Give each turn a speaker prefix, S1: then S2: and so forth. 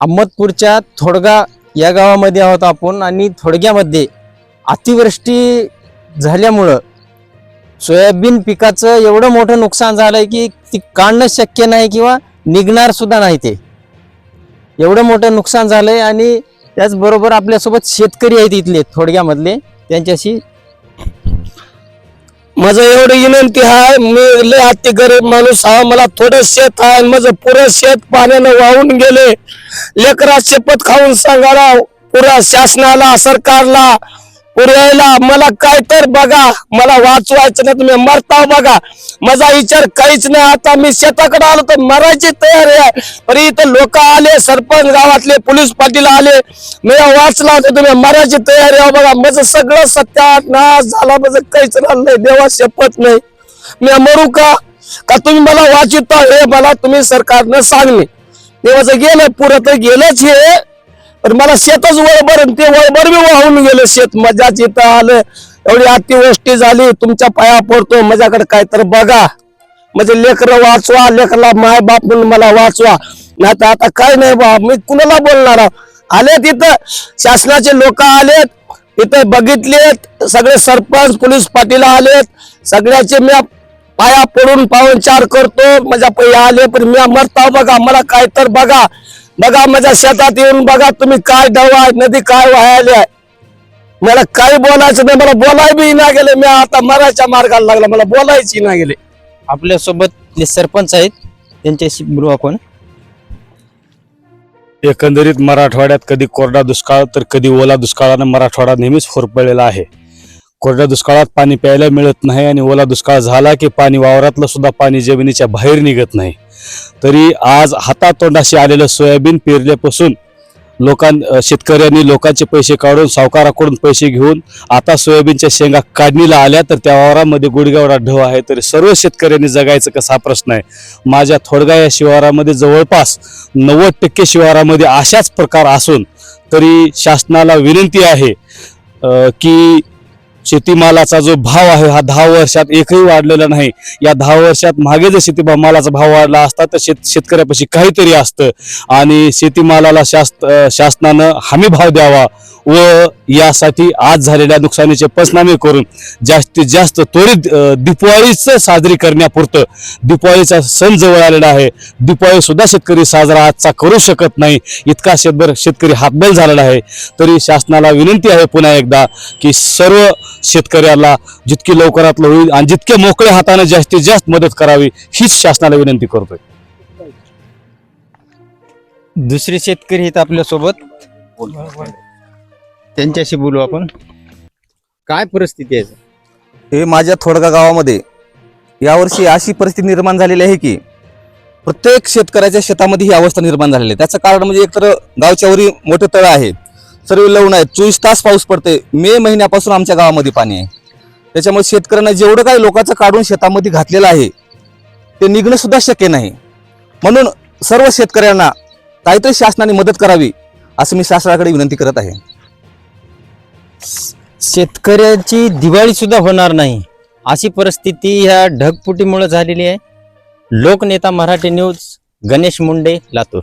S1: अहमदपूरच्या थोडगा या गावामध्ये आहोत आपण आणि थोडग्यामध्ये अतिवृष्टी झाल्यामुळं सोयाबीन पिकाचं एवढं मोठं नुकसान झालंय की ती काढणं शक्य नाही किंवा निघणार सुद्धा नाही ते. एवढं मोठं नुकसान झालंय आणि त्याचबरोबर आपल्यासोबत शेतकरी आहेत इथले थोडग्यामधले त्यांच्याशी
S2: माझं एवढी विनंती आहे मी लय अति गरीब माणूस हा मला थोडं शेत आहे माझं पुरं शेत पाण्यानं वाहून गेले. लेकरा शपथ खाऊन सांगायला पुऱ्या शासनाला सरकारला पुरायला मला काय तर बघा. मला वाचवायचं नाही तुम्ही मरता बघा. माझा विचार काहीच नाही. आता मी शेताकडे आलो तर मरायची तयारी आहे. पण इथं लोक आले सरपंच गावातले पोलीस पाटील आले. मी वाचला होता तुम्ही मरायची तयारी आहे बघा. माझं सगळं सत्यानाश झाला. माझं काहीच राहिलं नाही. देवा शपथ नाही. मी मरू का? का तुम्ही मला वाचिता हे मला तुम्ही सरकारनं सांगणे. देवाचं गेलं पुरं तर गेलंच हे. पण मला शेतच वळभर ते वळभर बी वाहून गेलं. शेत मजाच इथं आलं. एवढी अतिवृष्टी झाली तुमच्या पाया पडतो माझ्याकडे काय तर बघा. म्हणजे लेकरं वाचवा लेकरला माय बाप म्हणून मला वाचवा. नाही तर आता काय नाही बा मी कुणाला बोलणार? आलेत इथं शासनाचे लोक आलेत इथं बघितलेत सगळे सरपंच पोलीस पाटील आलेत. सगळ्याचे मी पाया पडून पाहुणचार करतो माझ्या पै आले पण मी मरता बघा मला काय तर बघा. बघा माझ्या शेतात येऊन बघा तुम्ही काय डवा नदी काय वाहायले आहे. मला काही बोलायचं नाही मला बोलाय बी ना गेले. मी आता मरायच्या मार्गाला लागला मला बोलायची ना गेले.
S1: आपल्यासोबत जे सरपंच आहेत त्यांच्याशी बोलू आपण.
S3: एकंदरीत मराठवाड्यात कधी कोरडा दुष्काळ तर कधी ओला दुष्काळानं मराठवाडा नेहमीच होरपळलेला आहे. कोरड्या दुष्काळात पाणी प्यायला मिळत नाही आणि ओला दुष्काळ झाला की पाणी वावरातलं सुद्धा पाणी जमिनीच्या बाहेर निघत नाही. तरी आज हातातोंडाशी आलेलं सोयाबीन पेरल्यापासून लोकां शेतकऱ्यांनी लोकांचे पैसे काढून सावकाराकडून पैसे घेऊन आता सोयाबीनच्या शेंगा काढणीला आल्या तर त्या वावरामध्ये गुडगावडा ढव आहे. तरी सर्व शेतकऱ्यांनी जगायचं कसा प्रश्न आहे? माझ्या थोडगा या शिवारामध्ये जवळपास नव्वद टक्के शिवारामध्ये अशाच प्रकार असून तरी शासनाला विनंती आहे की शेतीमालाचा जो भाव आहे हा दहा वर्षात एकही वाढलेला नाही. या दहा वर्षात मागे जर शेतीमालाचा भाव वाढला असता तर शेत शेतकऱ्यापाशी काहीतरी असतं. आणि शेतीमालाला शास्त शासनानं हमी भाव द्यावा व यासाठी आज झालेल्या नुकसानीचे पंचनामे करून जास्तीत जास्त त्वरित अ, साजरी करण्यापुरतं दिवाळीचा सण जवळ आलेला आहे. दिवाळी सुद्धा शेतकरी साजरा आजचा करू शकत नाही. इतका शेतभर शेतकरी हातबल झालेला आहे. तरी शासनाला विनंती आहे पुन्हा एकदा की सर्व शेतकऱ्याला जितकी लवकरात होईल आणि जितके मोकळ्या हाताने जास्तीत जास्त मदत करावी हीच शासनाला विनंती करतोय.
S1: दुसरे शेतकरी आहेत आपल्यासोबत. त्यांच्याशी बोलू आपण. काय परिस्थिती आहे?
S4: हे माझ्या थोडगा गावामध्ये यावर्षी अशी परिस्थिती निर्माण झालेली आहे की प्रत्येक शेतकऱ्याच्या शेतामध्ये ही अवस्था निर्माण झालेली आहे. त्याचं कारण म्हणजे एकतर गावच्यावरी मोठं तळ आहे सर्व लवण आहे चोवीस तास पाऊस पडते मे महिन्यापासून आमच्या गावामध्ये पाणी आहे. त्याच्यामुळे शेतकऱ्यांना जेवढं काही लोकांचं काढून शेतामध्ये घातलेलं आहे ते निघणं सुद्धा शक्य नाही. म्हणून सर्व शेतकऱ्यांना काहीतरी शासनाने मदत करावी असं मी शासनाकडे विनंती करत आहे.
S1: शेतकऱ्यांची दिवाळी सुद्धा होणार नाही. अशी परिस्थिती ह्या ढगफुटीमुळे झालेली आहे. लोकनेता मराठी न्यूज गणेश मुंडे लातूर.